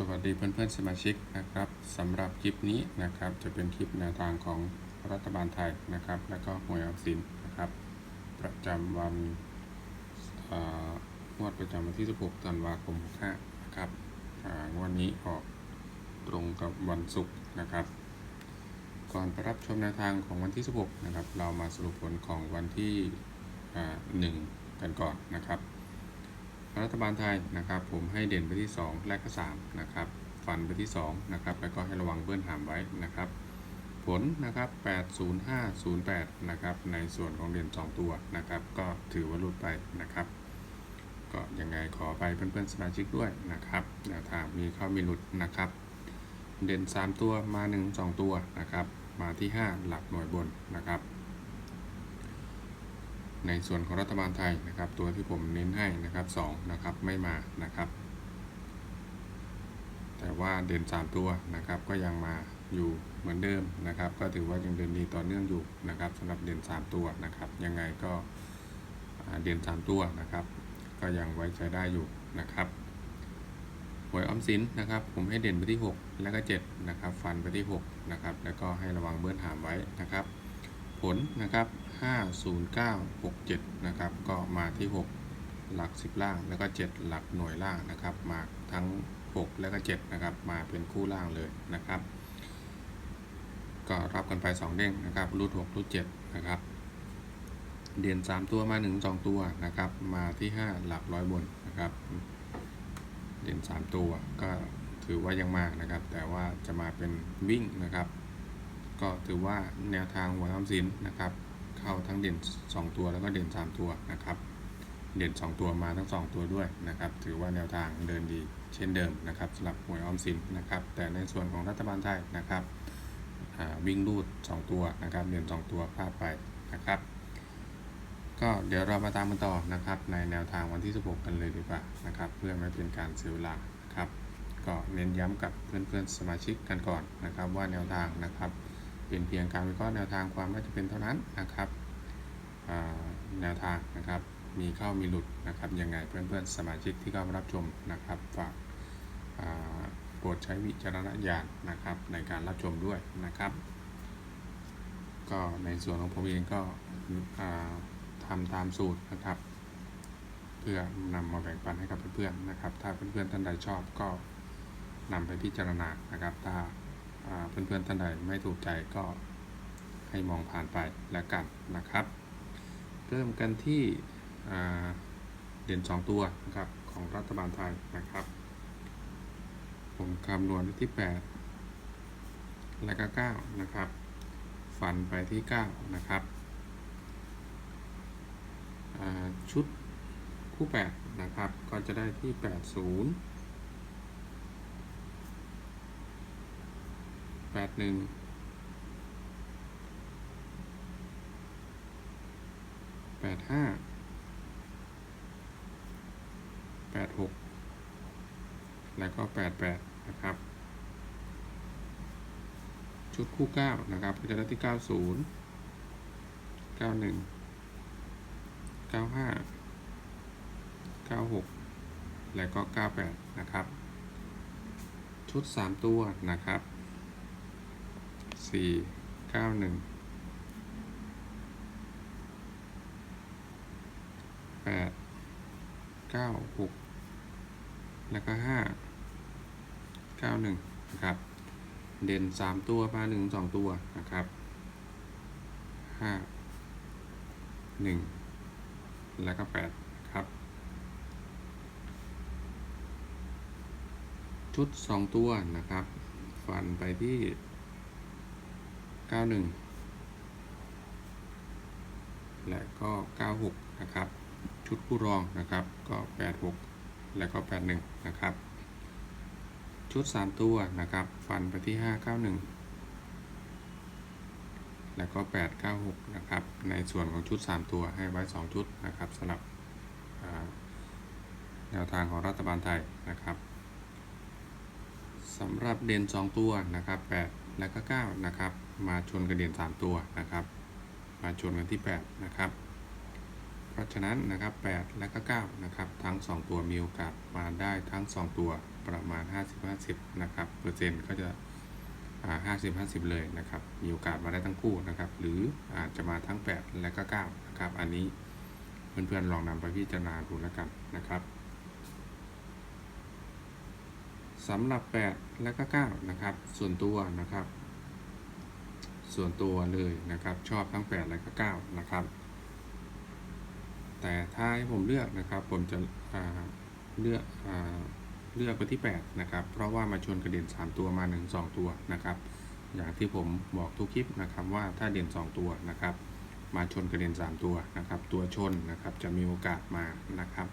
สวัสดีเพื่อนๆสมาชิกนะครับสำหรับคลิปนี้นะครับจะเป็นคลิปแนวทางของรัฐบาลไทยนะครับ และก็หวยออมสินนะครับ ประจำวันงวดประจำวันที่ 16 ธันวาคม 65 นะครับงวดนี้ออกตรงกับวันศุกร์นะครับ ก่อนไปรับชมแนวทางของวันที่ 16 นะครับ เรามาสรุปผลของวันที่อ่า1กันก่อนนะครับ รัฐบาลไทยนะครับ ผมให้เด่นไปที่ 2 และก็3นะครับฟันไปที่2นะครับแล้วก็ให้ระวังเบื้อนหามไว้นะครับ ผลนะครับ 80508 นะครับในส่วนของเด่น 2 ตัวนะครับ ก็ถือว่าหลุดไปนะครับ ก็ยังไงขอไปเพื่อนๆสมาชิกด้วยนะครับแนวทางมีเข้ามีหลุดนะครับ เด่น 3 ตัวมา 1 2 ตัวนะครับ มาที่ 5 หลักหน่วยบนนะครับ ในส่วนของรัฐบาลไทยนะครับ ตัวที่ผมเน้นให้นะครับ2นะครับไม่มานะครับ แต่ว่าเด่น3ตัวนะครับก็ยังมาอยู่เหมือนเดิมนะครับ ก็ถือว่ายังเดินดีต่อเนื่องอยู่นะครับสำหรับเด่น 3 ตัวนะครับ ยังไงก็เด่น 3 ตัวนะครับ ก็ยังไว้ใจได้อยู่นะครับหวยออมสินนะครับ ผมให้เด่นไปที่ 6 แล้วก็7นะครับฟันไปที่6นะครับแล้วก็ให้ระวังเบิ้ลหามไว้นะครับ ผลนะครับ 50967 นะครับ ก็มาที่ 6 หลัก 10 ล่าง แล้วก็ 7 หลักหน่วยล่างนะครับ มาทั้ง 6 แล้วก็ 7 นะครับ มาเป็นคู่ล่างเลยนะครับ ก็รับกันไป 2 เด้งนะครับรูด6รูด7นะครับ เด่น3 ตัวมา1 2 ตัวนะครับ มาที่ 5 หลักร้อยบนนะครับ เด่น 3 ตัวก็ถือว่ายังมากนะครับ แต่ว่าจะมาเป็นวิ่งนะครับ ก็ถือว่าแนวทางหวยออมสินนะครับ เข้าทั้งเด่น 2 ตัวแล้วก็เด่น 3 ตัวนะครับ เด่น 2 ตัวมาทั้ง 2 ตัวด้วยนะครับ ถือว่าแนวทางเดินดีเช่นเดิมนะครับสำหรับหวยออมสินนะครับ แต่ในส่วนของรัฐบาลไทยนะครับอ่าวิ่งรูด 2 ตัวนะครับเด่น 2 ตัวพลาดไปนะครับ ก็เดี๋ยวเรามาตามกันต่อนะครับ ในแนวทางวันที่ 16 กันเลยดีกว่านะครับ เพื่อไม่เป็นการเสียเวลานะครับ ก็เน้นย้ำกับเพื่อนๆสมาชิกกันก่อนนะครับ ว่าแนวทางนะครับ เป็นเพียงการวิเคราะห์แนวทางความน่าจะเป็นเท่านั้นนะครับแนวทางนะครับ มีเข้ามีหลุดนะครับ ยังไงเพื่อนๆสมาชิกที่เข้ามารับชมนะครับฝากโปรดใช้วิจารณญาณนะครับในการรับชมด้วยนะครับ ก็ในส่วนของผมเองก็อ่าทำตามสูตรนะครับ เพื่อนำมาแบ่งปันให้กับเพื่อนๆนะครับ ถ้าเพื่อนๆท่านใดชอบก็นำไปพิจารณานะครับถ้า เพื่อนๆท่านใดไม่ถูกใจก็ให้มองผ่านไปแล้วกันนะครับ เริ่มกันที่เด่น 2 ตัวนะครับของรัฐบาลไทยนะครับ ผมคำนวณที่ 8 และก็9นะครับ ฟันไปที่ 9 นะครับชุดคู่ 8 นะครับ ก็จะได้ที่ 80 81แปดห้าแปดหกแล้วก็แปดแปดนะครับ ชุดคู่เก้านะครับ ก็จะได้ที่เก้าศูนย์เก้าหนึ่งเก้าห้าเก้าหกแล้วก็เก้าแปดนะครับ ชุดสามตัวนะครับ สี่เก้าหนึ่งแปดเก้าหกแล้วก็ห้าเก้าหนึ่งนะครับ เด่นสามตัวมาหนึ่งสองตัวนะครับห้าหนึ่งแล้วก็แปดครับ ชุดสองตัวนะครับ ฟันไปที่ เก้าหนึ่งและก็เก้าหกนะครับ ชุดผู้รองนะครับก็ 86 แล้วก็ 81 นะครับ ชุด 3 ตัวนะครับ ฟันไปที่ 591 แล้วก็ 896 นะครับ ในส่วนของชุด 3 ตัวให้ไว้ 2 ชุดนะครับสำหรับแนวทางของรัฐบาลไทยนะครับสำหรับเด่น 2 ตัวนะครับ 8 และก็ 9 นะครับ มาชนกับเด่น3 ตัวนะครับ มาชนกันที่ 8 นะครับ เพราะฉะนั้นนะครับ 8 และก็ 9 นะครับ ทั้ง 2 ตัวมีโอกาสมาได้ทั้ง 2 ตัวประมาณ 50-50 นะครับ เปอร์เซ็นต์ก็จะห้าสิบห้าสิบเลยนะครับ มีโอกาสมาได้ทั้งคู่นะครับ หรืออาจจะมาทั้ง 8 และก็ 9 นะครับ อันนี้เพื่อนๆลองนำไปพิจารณาดูแล้วกันนะครับ สำหรับ 8 และก็ 9 นะครับ ส่วนตัวนะครับ ส่วนตัวเลยนะครับ ชอบทั้ง 8 และก็ 9 นะครับ แต่ถ้าให้ผมเลือกนะครับ ผมจะเลือกเลือกไปที่ 8 นะครับ เพราะว่ามาชนกระเด็น 3 ตัวมา 1 2 ตัวนะครับ อย่างที่ผมบอกทุกคลิปนะครับว่าถ้าเด่น 2 ตัวนะครับ มาชนกระเด็น 3 ตัวนะครับ ตัวชนนะครับจะมีโอกาสมานะครับ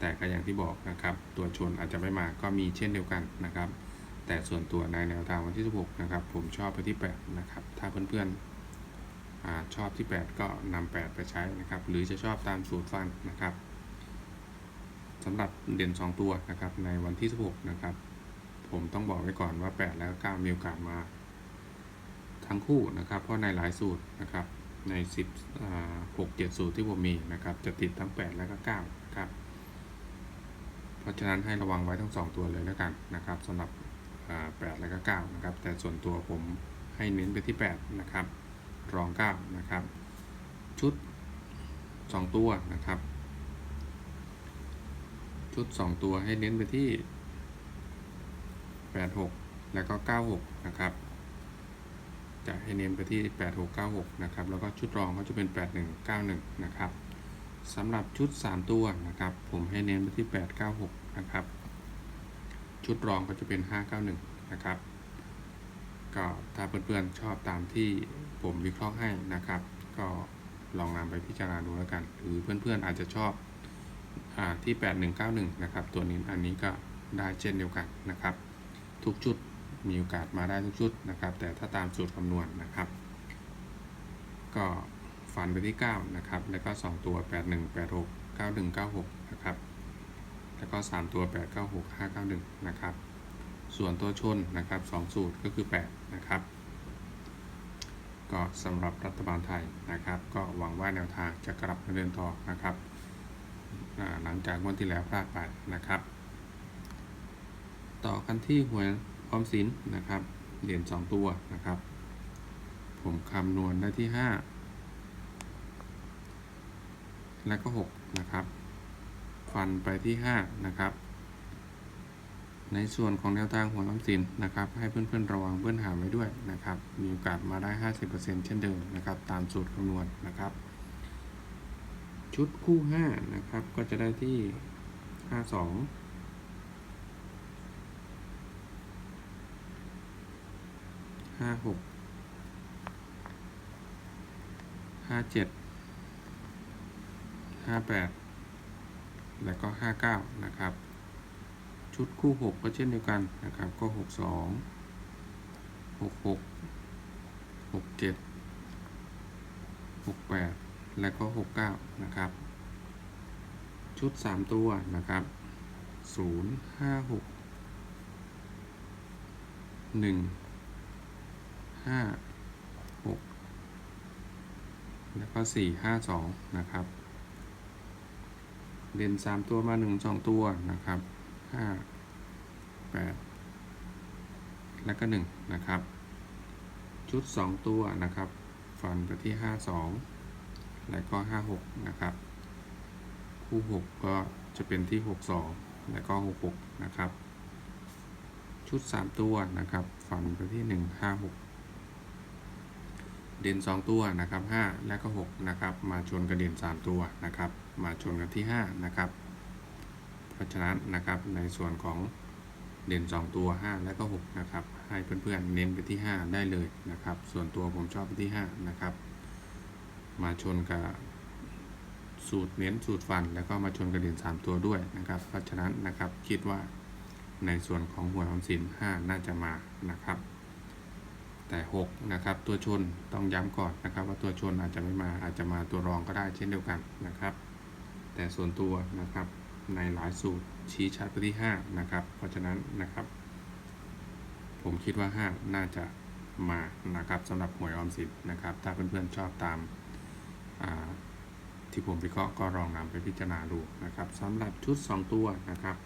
แต่ก็อย่างที่บอกนะครับ ตัวชนอาจจะไม่มาก็มีเช่นเดียวกันนะครับ แต่ส่วนตัวในแนวทางวันที่ 16 นะครับ ผมชอบไปที่ 8 นะครับ ถ้าเพื่อนๆอชอบที่ 8 ก็นำ8 ไปใช้นะครับ หรือจะชอบตามสูตรฟันนะครับสำหรับเด่น 2 ตัวนะครับในวันที่ 16 นะครับ ผมต้องบอกไว้ก่อนว่า 8 แล้ว9มีโอกาสมา ทั้งคู่นะครับ เพราะในหลายสูตรนะครับใน 10 6 7 สูตรที่ผมมีนะครับ จะติดทั้ง 8 และก็9นะครับ เพราะฉะนั้นให้ระวังไว้ทั้ง 2 ตัวเลยแล้วกันนะครับสำหรับ8และก็9นะครับแต่ส่วนตัวผมให้เน้นไปที่ 8 นะครับ รอง 9 นะครับ ชุด 2 ตัวนะครับ ชุด 2 ตัวให้เน้นไปที่ 86 แล้วก็ 96 นะครับจะให้เน้นไปที่ 8696 นะครับ แล้วก็ชุดรองก็จะเป็น 8191 นะครับ สำหรับชุด 3 ตัวนะครับ ผมให้เน้นไปที่ 896 นะครับ ชุดรองก็จะเป็น 591 นะครับ ก็ถ้าเพื่อนๆชอบตามที่ผมวิเคราะห์ให้นะครับ ก็ลองนำไปพิจารณาดูแล้วกัน หรือเพื่อนๆอาจจะชอบอาที่ 8191 นะครับ ตัวนี้อันนี้ก็ได้เช่นเดียวกันนะครับ ทุกชุดมีโอกาสมาได้ทุกชุดนะครับ แต่ถ้าตามสูตรคำนวณนะครับ ก็ ฟันไปที่ 9 นะครับ แล้วก็ 2 ตัว 8186 9196 นะครับ แล้วก็ 3 ตัว 896 591 นะครับ ส่วนตัวชนนะครับ 2 สูตรก็คือ 8 นะครับ ก็สำหรับรัฐบาลไทยนะครับ ก็หวังว่าแนวทางจะกลับมาเดินต่อนะครับ หลังจากวันที่แล้วพลาดไปนะครับ ต่อกันที่หวยออมสินนะครับ เหรียญ2ตัวนะครับ ผมคำนวณได้ที่ 5 และก็ 6 นะครับ ฟันไปที่ 5 นะครับ ในส่วนของแนวทางหัวยออมสินนะครับ ให้เพื่อนๆระวังเบื้อนหามไว้ด้วยนะครับ มีโอกาสมาได้ 50%เช่นเดิมนะครับ ตามสูตรคำนวณนะครับ ชุดคู่ 5 นะครับ ก็จะได้ที่ 52 ห้าหกห้าเจ็ด ห้าแปดแล้วก็ห้าเก้านะครับ ชุดคู่หกก็เช่นเดียวกันนะครับ ก็หกสองหกหกหกเจ็ดหกแปดและก็หกเก้านะครับ ชุดสามตัวนะครับศูนย์ห้าหกหนึ่งห้าหกแล้วก็สี่ห้าสองนะครับ เด่นสามตัวมาหนึ่งสองตัวนะครับห้าแปดแล้วก็หนึ่งนะครับ ชุดสองตัวนะครับ ฟันไปที่ห้าสองแล้วก็ห้าหกนะครับ คู่หกก็จะเป็นที่หกสองแล้วก็หกหกนะครับ ชุด3ตัวนะครับ ฟันไปที่1 5 6 เด่น 2 ตัวนะครับ5และก็6นะครับมาชนกับเด่น 3 ตัวนะครับมาชนกันที่5นะครับเพราะฉะนั้นนะครับในส่วนของเด่น 2 ตัว 5 และก็6นะครับให้เพื่อนๆเน้นไปที่ 5 ได้เลยนะครับ ส่วนตัวผมชอบไปที่ 5 นะครับ มาชนกับสูตรเน้นสูตรฟัน แล้วก็มาชนกับเด่น 3 ตัวด้วยนะครับเพราะฉะนั้นนะครับคิดว่าในส่วนของหวยออมสิน5น่าจะมานะครับ แต่6นะครับตัวชนต้องย้ำก่อนนะครับ ว่าตัวชนอาจจะไม่มาอาจจะมาตัวรองก็ได้เช่นเดียวกันนะครับ แต่ส่วนตัวนะครับในหลายสูตรชี้ชัดไปที่5นะครับ เพราะฉะนั้นนะครับ ผมคิดว่า 5 น่าจะมานะครับสำหรับหวยออมสินนะครับ ถ้าเพื่อนๆชอบตามาที่ผมวิเคราะห์ก็ลองนำไปพิจารณาดูนะครับสำหรับชุด 2 ตัวนะครับ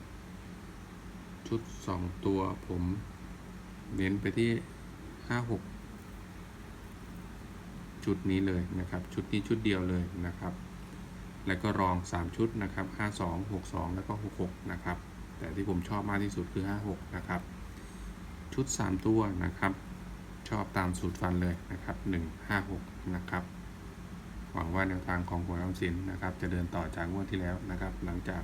ชุดสองตัวผมเน้นไปที่ ห้าหกชุดนี้เลยนะครับ ชุดนี้ชุดเดียวเลยนะครับ แล้วก็รอง 3 ชุดนะครับ52 62แล้วก็66นะครับ แต่ที่ผมชอบมากที่สุดคือ56นะครับ ชุด 3 ตัวนะครับ ชอบตามสูตรฟันเลยนะครับ156นะครับ หวังว่าแนวทางของหวยออมสินนะครับ จะเดินต่อจากงวดที่แล้วนะครับ หลังจาก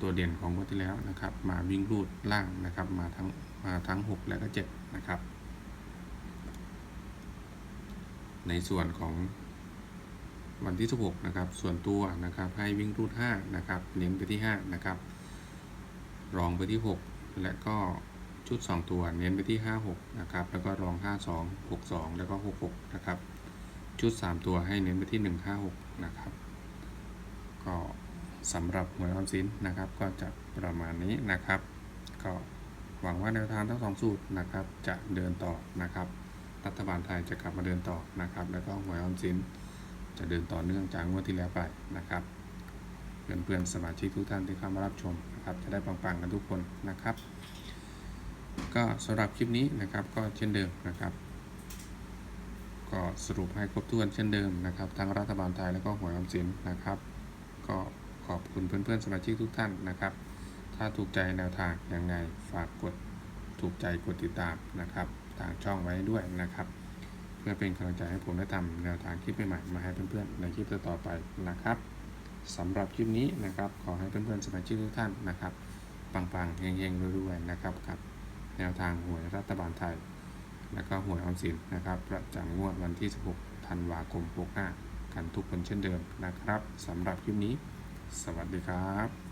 ตัวเด่นของงวดที่แล้วนะครับ มาวิ่งรูดล่างนะครับ มาทั้งมาทั้ง 6 และก็7นะครับ ในส่วนของวันที่ 16 นะครับ ส่วนตัวนะครับ ให้วิ่งรูด 5 นะครับ เน้นไปที่ 5 นะครับ รองไปที่ 6 และก็ชุด 2 ตัว เน้นไปที่ 5 6 นะครับ แล้วก็รอง 5 2 6 2 แล้วก็ 6 6 นะครับ ชุด 3 ตัวให้เน้นไปที่ 1 5 6 นะครับ ก็สำหรับหวยออมสินนะครับ ก็จะประมาณนี้นะครับ ก็หวังว่าแนวทางทั้งสองสูตรนะครับ จะเดินต่อนะครับ รัฐบาลไทยจะกลับมาเดินต่อนะครับ แล้วก็หวยออมสินจะเดินต่อเนื่องจากงวดที่แล้วไปนะครับเพื่อนๆสมาชิกทุกท่านที่เข้ามารับชมนะครับจะได้ปังๆกันทุกคนนะครับ ก็สำหรับคลิปนี้นะครับก็เช่นเดิมนะครับ ก็สรุปให้ครบถ้วนเช่นเดิมนะครับทั้งรัฐบาลไทยแล้วก็หวยออมสินนะครับ ก็ขอบคุณเพื่อนๆสมาชิกทุกท่านนะครับ ถ้าถูกใจแนวทางยังไงฝากกดถูกใจกดติดตามนะครับ ทางช่องไว้ด้วยนะครับ เพื่อเป็นกำลังใจให้ผมได้ทำแนวทางคลิปใหม่ๆมาให้เพื่อนๆในคลิปต่อๆไปนะครับสำหรับคลิปนี้นะครับ ขอให้เพื่อนๆสมาชิกทุกท่านนะครับปังๆเฮงๆรวยๆนะครับกับ แนวทางหวยรัฐบาลไทย แล้วก็หวยออมสินนะครับประจำงวดวันที่ 16 ธันวาคม 65 กันทุกคนเช่นเดิมนะครับสำหรับคลิปนี้ สวัสดีครับ